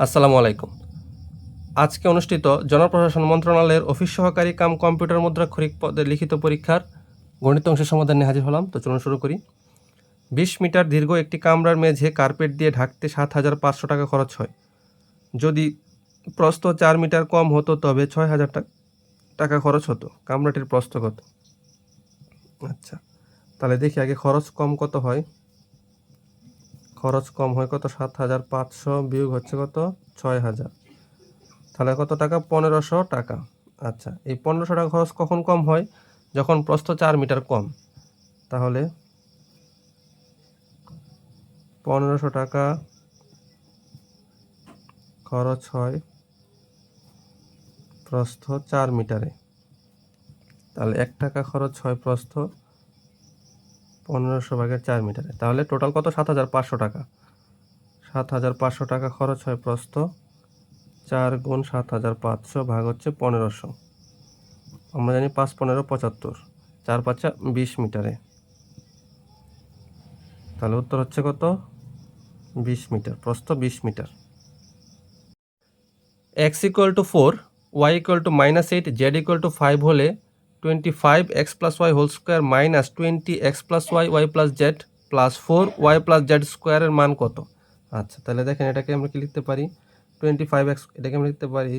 আসসালামু আলাইকুম। আজকে অনুষ্ঠিত জনপ্রশাসন মন্ত্রণালয়ের অফিস সহকারী কাম কম্পিউটার মুদ্রা মুদ্রাক্ষরিক পদে লিখিত পরীক্ষার গণিত অংশের সমাধানে হাজির হলাম। তো চলুন শুরু করি। বিশ মিটার দীর্ঘ একটি কামরার মেঝে কার্পেট দিয়ে ঢাকতে সাত হাজার পাঁচশো টাকা খরচ হয়। যদি প্রস্থ চার মিটার কম হতো তবে ছয় হাজার টাকা খরচ হতো। কামরাটির প্রস্থ কত আচ্ছা তাহলে দেখি আগে খরচ কম কত হয়। খরচ কম হয় কত? সাত হাজার পাঁচশো বিয়োগ হচ্ছে কত? ছয় হাজার। তাহলে কত টাকা? পনেরোশো টাকা। আচ্ছা এই পনেরোশো টাকা খরচ কখন কম হয়? যখন প্রস্থ চার মিটার কম। তাহলে পনেরোশো টাকা খরচ হয় প্রস্থ চার মিটারে। তাহলে এক টাকা খরচ হয় প্রস্থ পনেরোশো ভাগের চার মিটারে। তাহলে টোটাল কত? সাত হাজার পাঁচশো টাকা। সাত হাজার পাঁচশো টাকা খরচ হয় প্রস্থ। চার গুণ সাত হাজার পাঁচশো ভাগ হচ্ছে পনেরোশো। আমরা জানি পাঁচ পনেরো পঁচাত্তর। চার পাঁচা বিশ মিটারে। তাহলে উত্তর হচ্ছে কত? বিশ মিটার। প্রস্থ বিশ metre. X equal to four, y equal to minus eight, z equal to five হলে twenty five x plus y whole square minus twenty x plus y y plus z plus four y plus z স্কোয়ারের মান কত? আচ্ছা তাহলে দেখেন এটাকে আমরা কি লিখতে পারি? টোয়েন্টি ফাইভ এক্স এটাকে আমরা লিখতে পারি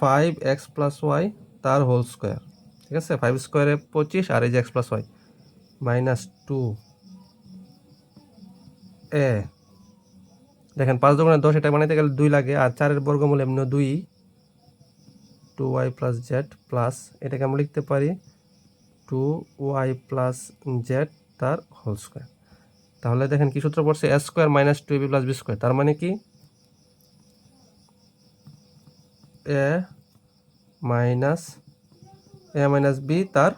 ফাইভ এক্স প্লাস ওয়াই তার হোল স্কোয়ার ঠিক আছে? ফাইভ স্কোয়ারে পঁচিশ আর এই যে x plus y minus two এ দেখেন পাঁচ দোকানে দশ, এটা বানাইতে গেলে দুই লাগে, আর চারের বর্গমূল এমনি দুই। Two y plus z plus এটাকে আমরা লিখতে পারি টু ওয়াই প্লাস জেড তার হোল স্কোয়ার তাহলে দেখেন কি সূত্র পড়ছে? S square minus two b plus b square তার মানে কি? A minus a minus b তার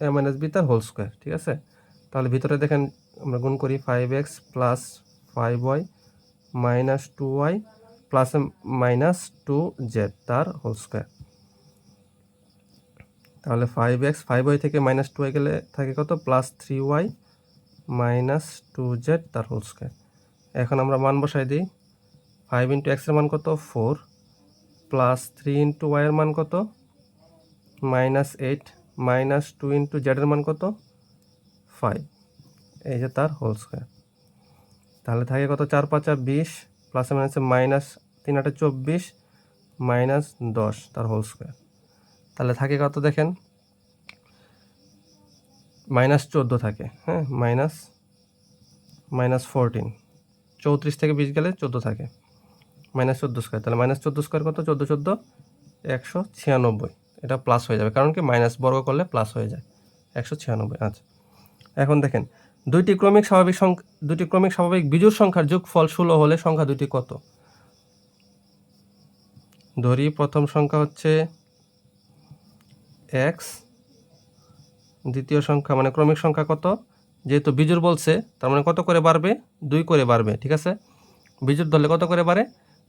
এ মাইনাস বি তার হোল স্কোয়ার ঠিক আছে? তাহলে ভিতরে দেখেন আমরা গুণ করি five x plus five y minus two y plus minus two z তার হোল স্কোয়ার তাহলে ফাইভ এক্স ফাইভ ওয়াই থেকে মাইনাস টু ওয়াই গেলে থাকে কত? Plus three y minus two z তার হোল স্কোয়ার এখন আমরা মান বসাই দিই। ফাইভ ইন্টু এক্সের মান কত? ফোর প্লাস থ্রি ইন্টু ওয়াইয়ের মান কত? Minus eight minus two into জেডের মান কত? ফাইভ এই যে তার হোল স্কোয়ার তাহলে থাকে কত? চার, পাঁচা বিশ প্লাসে মাইনাসে মাইনাস তিন আটে চব্বিশ মাইনাস দশ, তার হোল স্কোয়ার তাহলে থাকে কত দেখেন? মাইনাস চোদ্দ থাকে হ্যাঁ? মাইনাস মাইনাস ফোরটিন চৌত্রিশ থেকে বিশ গেলে চোদ্দ থাকে। মাইনাস চোদ্দ স্কোয়ার তাহলে মাইনাস চোদ্দ স্কোয়ার কত? চোদ্দ চোদ্দ, একশো ছিয়ানব্বই। এটা প্লাস হয়ে যাবে। কারণ কি? মাইনাস বর্গ করলে প্লাস হয়ে যায়। একশো ছিয়ানব্বই আচ্ছা। এখন দেখেন, দুইটি ক্রমিক স্বাভাবিক সংখ্যা দুটি ক্রমিক স্বাভাবিক বিজোড় সংখ্যার যোগফল ষোলো হলে সংখ্যা দুটি কত? ধরি, প্রথম সংখ্যা হচ্ছে এক্স দ্বিতীয় সংখ্যা মানে ক্রমিক সংখ্যা কত? যেহেতু বিজোড় বলছে, তার মানে কত করে বাড়বে? দুই করে বাড়বে, ঠিক আছে? বিজোড় ধরলে কত করে বাড়ে?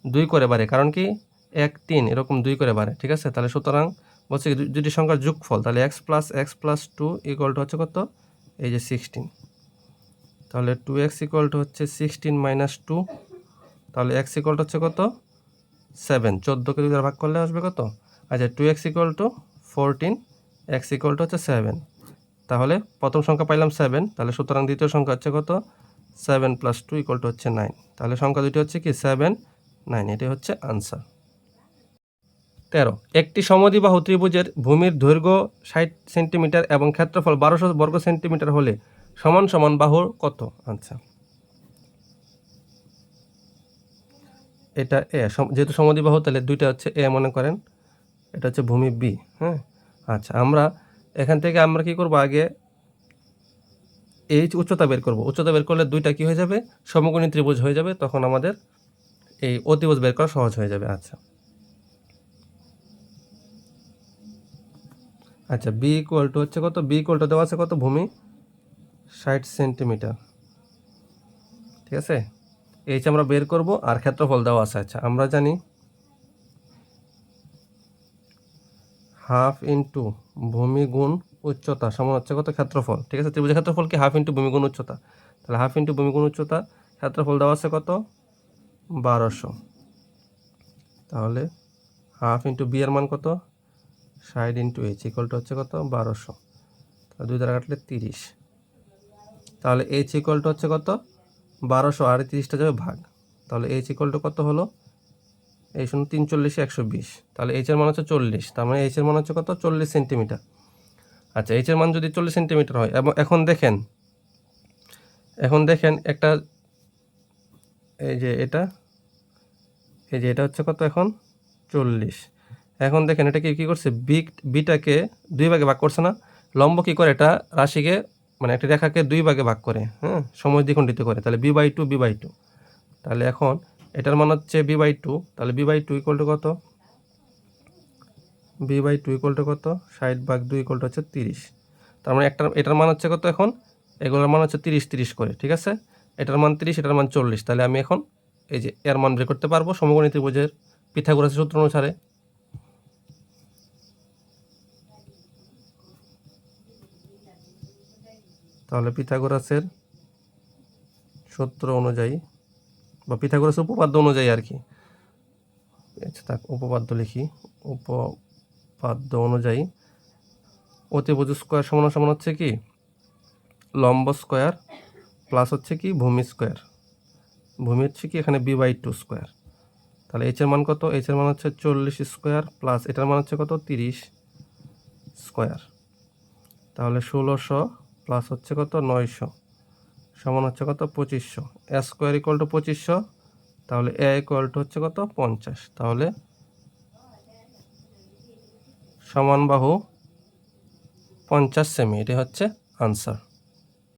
দুই করে বাড়ে, কারণ কি? এক, তিন, এরকম দুই করে বাড়ে, ঠিক আছে? তাহলে সুতরাং বলছে দুটি সংখ্যার যোগফল, তাহলে x plus x plus two equal to হচ্ছে কত? এই যে সিক্সটিন তাহলে টু এক্স ইকুয়াল টু হচ্ছে সিক্সটিন মাইনাস টু তাহলে এক্স ইকুয়াল টু হচ্ছে কত? সেভেন চোদ্দোকে দুই ভাগ করলে আসবে কত? আচ্ছা two x equal to fourteen x equal to হচ্ছে সেভেন তাহলে প্রথম সংখ্যা পাইলাম সেভেন তাহলে সুতরাং দ্বিতীয় সংখ্যা হচ্ছে কত? Seven plus two equal to হচ্ছে নাইন তাহলে সংখ্যা দুটি হচ্ছে কি? সেভেন নাইন এটি হচ্ছে আনসার তেরো, একটি সমদ্বিবাহু ত্রিভুজের ভূমির দৈর্ঘ্য ষাট সেন্টিমিটার এবং ক্ষেত্রফল বারোশো বর্গ সেন্টিমিটার হলে সমান সমান বাহুর কত? আচ্ছা। এটা এ যেহেতু সমদ্বিবাহু, তাহলে দুইটা হচ্ছে এ মনে করেন। এটা হচ্ছে ভূমি বি হ্যাঁ? আচ্ছা আমরা এখান থেকে আমরা কি করব আগে এই উচ্চতা বের করব। উচ্চতা বের করলে দুইটা কি হয়ে যাবে? সমকোণী ত্রিভুজ হয়ে যাবে, তখন আমাদের এই অতিভুজ বের করা সহজ হয়ে যাবে। আচ্ছা। আচ্ছা বি ইকুয়াল টু হচ্ছে কত? বি ইকুয়াল টু দেওয়া আছে কত? ভূমি? ষাট সেন্টিমিটার। ঠিক আছে? এইচ আমরা বের করব, আর ক্ষেত্রফল দেওয়া আছে। আচ্ছা আমরা জানি হাফ ইন্টু ভূমি গুণ উচ্চতা, সমান হচ্ছে কত? ক্ষেত্রফল। ঠিক আছে? ত্রিভুজের ক্ষেত্রফল কি? হাফ ইন্টু ভূমি গুণ উচ্চতা। তাহলে হাফ ইন্টু ভূমি গুণ উচ্চতা, ক্ষেত্রফল দেওয়া আছে কত? বারোশো। তাহলে হাফ ইন্টু বি এর মান কত? ষাট ইন্টু এইচ ইকুয়ালটা হচ্ছে কত? বারোশো। তাহলে দুই দ্বারা কাটলে তিরিশ। তাহলে এইচ ইকুয়ালটা হচ্ছে কত? বারোশো। আর তিরিশটা যাবে ভাগ। তাহলে এইচ ইকুয়ালটা কত হলো? এই শূন্য তিন চল্লিশে, একশো বিশ। তাহলে এইচের মান হচ্ছে চল্লিশ। তার মানে এইচের মান হচ্ছে কত? চল্লিশ সেন্টিমিটার। আচ্ছা এইচের মান যদি চল্লিশ সেন্টিমিটার হয়, এবং এখন দেখেন এখন দেখেন একটা, এই যে এটা, এই যে এটা হচ্ছে কত এখন? চল্লিশ। এখন দেখেন, এটা কি, কী করছে? বি বিটাকে দুই ভাগে ভাগ করছে না? লম্ব কী করে? এটা রাশিকে মানে একটা রেখাকে দুই ভাগে ভাগ করে হ্যাঁ? সময় দ্বিখণ্ডিত করে। তাহলে b by two b by two তাহলে এখন এটার মান হচ্ছে বি বাই টু তাহলে b by two equal to কত? B by two equal to কত? ষাট ভাগ দুই ইকুয়াল টু হচ্ছে তিরিশ। তার মানে একটা এটার মান হচ্ছে কত এখন? এগুলোর মান হচ্ছে তিরিশ তিরিশ করে, ঠিক আছে? এটার মান তিরিশ, এটার মান চল্লিশ, তাহলে আমি এখন এই যে এর মান বের করতে পারব সমগণী ত্রিভুজের পিথাগোরাসের সূত্র অনুসারে। তাহলে পিথাগোরাসের সূত্র অনুযায়ী বা পিথাগোরাসের উপপাদ্য অনুযায়ী আর কি। আচ্ছা থাক উপপাদ্য লিখি। উপপাদ্য অনুযায়ী অতিভুজ স্কোয়ার সমান সমান হচ্ছে কি? লম্ব স্কোয়ার প্লাস হচ্ছে কি? ভূমি স্কোয়ার। ভূমি হচ্ছে কি? এখানে বি বাই টু স্কোয়ার। তাহলে এইচের মান কত? এইচের মান হচ্ছে চল্লিশ স্কোয়ার প্লাস এটার মান হচ্ছে কত? তিরিশ স্কোয়ার। তাহলে ষোলোশো প্লাস হচ্ছে কত? নয়শো। সমান হচ্ছে কত? পঁচিশশো। এ স্কোয়ার ইকুয়াল টু পঁচিশশো, তাহলে এ ইকুয়াল টু হচ্ছে কত? পঞ্চাশ। তাহলে সমান বাহু পঞ্চাশ সেমি এটি হচ্ছে আনসার